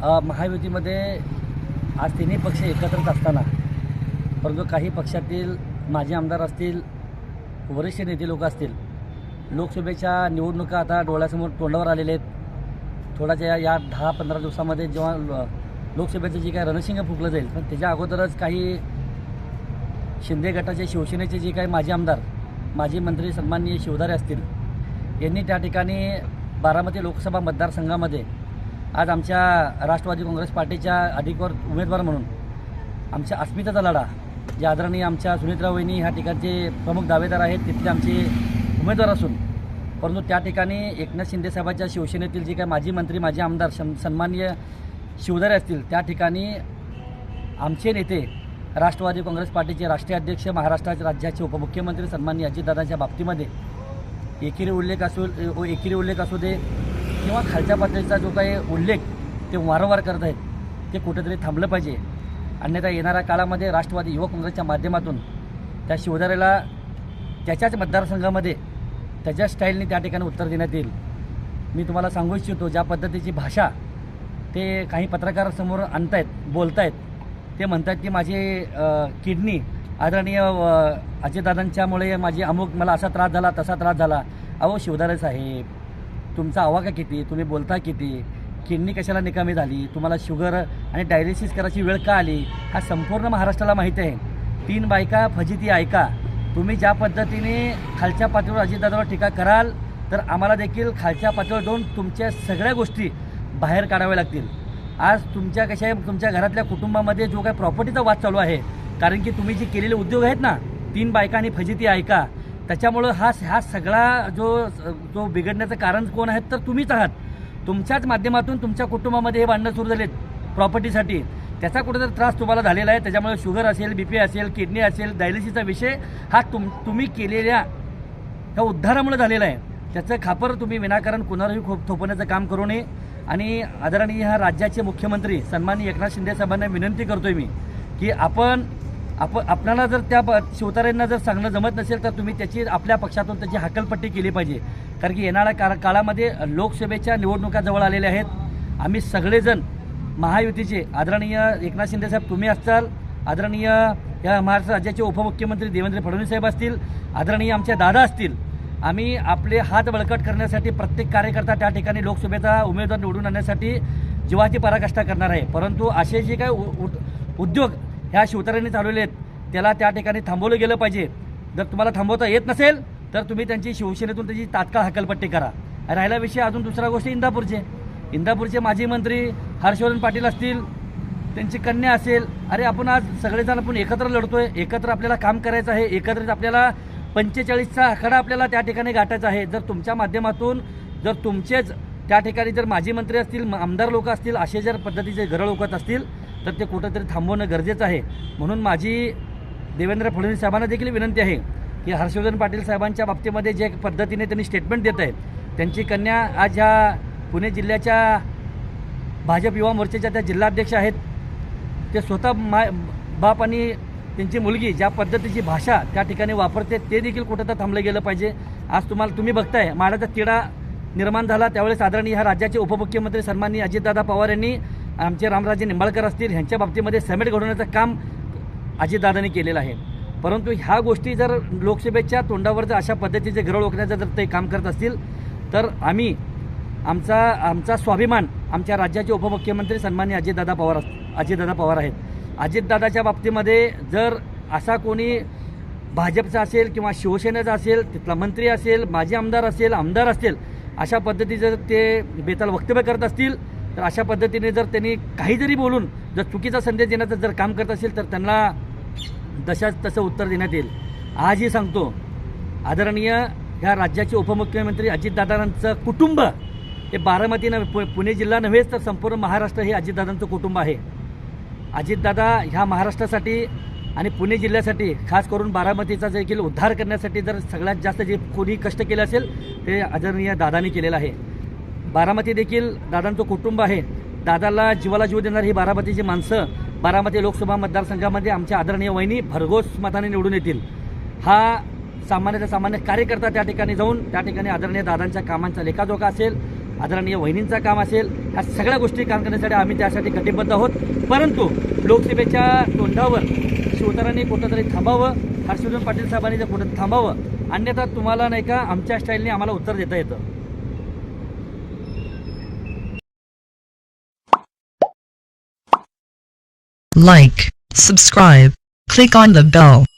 महायुतीमध्ये आज तिन्ही पक्ष एकत्रच असताना परंतु काही पक्षातील माजी आमदार असतील वरिष्ठ नेते लोक असतील लोकसभेच्या निवडणुका आता डोळ्यासमोर तोंडावर आलेले आहेत. थोड्याच्या या दहा पंधरा दिवसामध्ये जेव्हा ल- लोकसभेचं जे काही रणशिंग फुकलं जाईल पण त्याच्या अगोदरच काही शिंदे गटाचे शिवसेनेचे जे काही माजी आमदार माजी मंत्री सन्माननीय शिवधारे असतील यांनी त्या ठिकाणी बारामती लोकसभा मतदारसंघामध्ये आज आमच्या राष्ट्रवादी काँग्रेस पार्टीच्या अधिकवर उमेदवार म्हणून आमच्या अस्मितेचा लढा जे आदरणीय आमच्या सुनीत्रा वहिनी ह्या ठिकाणचे प्रमुख दावेदार आहेत तिथले आमचे उमेदवार असून परंतु त्या ठिकाणी एकनाथ शिंदेसाहेबांच्या शिवसेनेतील जे काही माजी मंत्री माजी आमदार सन् सन्माननीय शिवधारे असतील त्या ठिकाणी आमचे नेते राष्ट्रवादी काँग्रेस पार्टीचे राष्ट्रीय अध्यक्ष महाराष्ट्राच्या राज्याचे उपमुख्यमंत्री सन्माननीय अजितदादांच्या बाबतीमध्ये एकेरी उल्लेख असू एकेरी उल्लेख असू दे किंवा खालच्या पातळीचा जो काही उल्लेख ते वारंवार करत आहेत ते कुठेतरी थांबलं पाहिजे. अन्यथा येणाऱ्या काळामध्ये राष्ट्रवादी युवक काँग्रेसच्या माध्यमातून त्या शिवधारेला त्याच्याच मतदारसंघामध्ये त्याच्या स्टाईलने त्या ठिकाणी उत्तर देण्यात येईल. मी तुम्हाला सांगू इच्छितो ज्या पद्धतीची भाषा ते काही पत्रकारासमोर आणतायत बोलतायत ते म्हणतात की माझी किडनी आदरणीय अजितदादांच्यामुळे माझी अमुक मला असा त्रास झाला तसा त्रास झाला. अहो शिवधारे साहेब तुमचा आवाका किती? तुम्ही बोलता किती? किडनी कशाला निकामी झाली? तुम्हाला शुगर आणि डायलिसिस करायची वेळ का आली? हा संपूर्ण महाराष्ट्राला माहीत आहे. तीन बायका फजिती ऐका. तुम्ही ज्या पद्धतीने खालच्या पातळीवर अजितदादावर टीका कराल तर आम्हाला देखील खालच्या पातळीवर जाऊन तुमच्या सगळ्या गोष्टी बाहेर काढाव्या लागतील. आज तुमच्या कशा तुमच्या घरातल्या कुटुंबामध्ये जो काही प्रॉपर्टीचा वाद चालू आहे कारण की तुम्ही जे केलेले उद्योग आहेत ना तीन बायका आणि फजिती ऐका. त्याच्यामुळं हा हा सगळा जो जो बिघडण्याचं कारण कोण आहेत तर तुम्हीच आहात. तुमच्याच माध्यमातून तुमच्या कुटुंबामध्ये हे भांडणं सुरू झालेत प्रॉपर्टीसाठी. त्याचा कुठेतरी त्रास तुम्हाला झालेला आहे त्याच्यामुळे शुगर असेल बी पी असेल किडनी असेल डायलिसिसचा विषय हा तुम तुम्ही केलेल्या ह्या उद्धारामुळे झालेला आहे. त्याचं खापर तुम्ही विनाकारण कुणालाही खूप थोपवण्याचं काम करू नये. आणि आदरणीय ह्या राज्याचे मुख्यमंत्री सन्माननीय एकनाथ शिंदे साहेबांना विनंती करतोय मी की आपण आपण आपल्याला जर त्या प- शिवतारेंना जर सांगणं जमत नसेल तर तुम्ही त्याची आपल्या पक्षातून त्याची हकलपट्टी केली पाहिजे. कारण की येणाऱ्या का काळामध्ये लोकसभेच्या निवडणुका जवळ आलेल्या आहेत. आम्ही सगळेजण महायुतीचे आदरणीय एकनाथ शिंदेसाहेब तुम्ही असाल आदरणीय या महाराष्ट्र राज्याचे उपमुख्यमंत्री देवेंद्र फडणवीस साहेब असतील. आदरणीय आमच्या दादा असतील. आम्ही आपले हात बळकट करण्यासाठी प्रत्येक कार्यकर्ता त्या ठिकाणी लोकसभेचा उमेदवार निवडून आणण्यासाठी जीवाची पराकाष्ठा करणार आहे. परंतु असे जे काही उ- उद- उद्योग ह्या शिवतारेंनी चालवले आहेत. त्याला त्या ठिकाणी थांबवलं गेलं पाहिजे. जर तुम्हाला थांबवता येत नसेल तर तुम्ही त्यांची शिवसेनेतून त्याची तात्काळ हकलपट्टी करा. राहिला विषय अजून दुसरा गोष्ट इंदापूरचे. इंदापूरचे माजी मंत्री हर्षवर्धन पाटील असतील त्यांची कन्या असेल. अरे आपण आज सगळेजण आपण एकत्र लढतोय. एकत्र आपल्याला काम करायचं आहे. एकत्रित आपल्याला पंचेचाळीसचा आखाडा आपल्याला त्या ठिकाणी गाठायचा आहे. जर तुमच्या माध्यमातून जर तुमचेच त्या ठिकाणी जर माजी मंत्री असतील आमदार लोक असतील असे जर पद्धतीचे घरं लोकत असतील तर ते कुठंतरी थांबवणं गरजेचं आहे. म्हणून माझी देवेंद्र फडणवीस साहेबांना देखील विनंती आहे की हर्षवर्धन पाटील साहेबांच्या बाबतीमध्ये जे पद्धतीने त्यांनी स्टेटमेंट देत आहेत त्यांची कन्या आज ह्या पुणे जिल्ह्याच्या भाजप युवा मोर्चाच्या त्या जिल्हाध्यक्ष आहेत. ते स्वतः मा बाप आणि त्यांची मुलगी ज्या पद्धतीची भाषा त्या ठिकाणी वापरते ते देखील कुठं तर थांबलं गेलं पाहिजे. आज तुम्हाला तुम्ही बघताय माडाचा तिढा निर्माण झाला. त्यावेळेस आदरणीय ह्या राज्याचे उपमुख्यमंत्री सन्माननीय अजितदादा पवार यांनी आमचे रामराजे निंबाळकर असतील ह्यांच्या बाबतीमध्ये समेट घडवण्याचं काम अजितदादांनी केलेलं आहे. परंतु ह्या गोष्टी जर लोकसभेच्या तोंडावर जर अशा पद्धतीचे घरं ओळखण्याचं जर ते काम करत असतील तर आम्ही आमचा आमचा स्वाभिमान आमच्या राज्याचे उपमुख्यमंत्री सन्मान्य अजितदादा पवार अस- अजितदादा पवार आहेत. अजितदादाच्या बाबतीमध्ये जर असा कोणी भाजपचा असेल किंवा शिवसेनेचा असेल तिथला मंत्री असेल माजी आमदार असेल आमदार असेल अशा पद्धतीचं जर ते बेताल वक्तव्य करत असतील तर अशा पद्धतीने जर त्यांनी काही जरी बोलून जर चुकीचा संदेश देण्याचं जर काम करत असेल तर त्यांना तशाच तसं उत्तर देण्यात येईल. आजही सांगतो आदरणीय ह्या राज्याचे उपमुख्यमंत्री अजितदादांचं कुटुंब हे बारामती नव्हे पु पुणे जिल्हा नव्हेच तर संपूर्ण महाराष्ट्र हे अजितदादांचं कुटुंब आहे. अजितदादा ह्या महाराष्ट्रासाठी आणि पुणे जिल्ह्यासाठी खास करून बारामतीचा देखील उद्धार करण्यासाठी जर सगळ्यात जास्त जे कोणी कष्ट केले असेल ते आदरणीय दादानी केलेलं आहे. बारामती देखील दादांचं कुटुंब आहे. दादाला जीवाला जीव देणारी ही बारामतीची माणसं बारामती लोकसभा मतदारसंघामध्ये आमच्या आदरणीय वहिनी भरघोस मताने निवडून येतील. हा सामान्यतः सामान्य कार्यकर्ता त्या ठिकाणी जाऊन त्या ठिकाणी आदरणीय दादांच्या कामांचा लेखाजोखा असेल आदरणीय वहिनींचा काम असेल ह्या सगळ्या गोष्टी काम करण्यासाठी आम्ही त्यासाठी कटिबद्ध आहोत. परंतु लोकसभेच्या तोंडावर शिवतारांनी कुठं तरी थांबावं. हर्षवर्धन पाटील साहेबांनी जर कुठं थांबावं. अन्यथा तुम्हाला नाही का आमच्या स्टाईलने आम्हाला उत्तर देता येतं. Like, subscribe, click on the bell.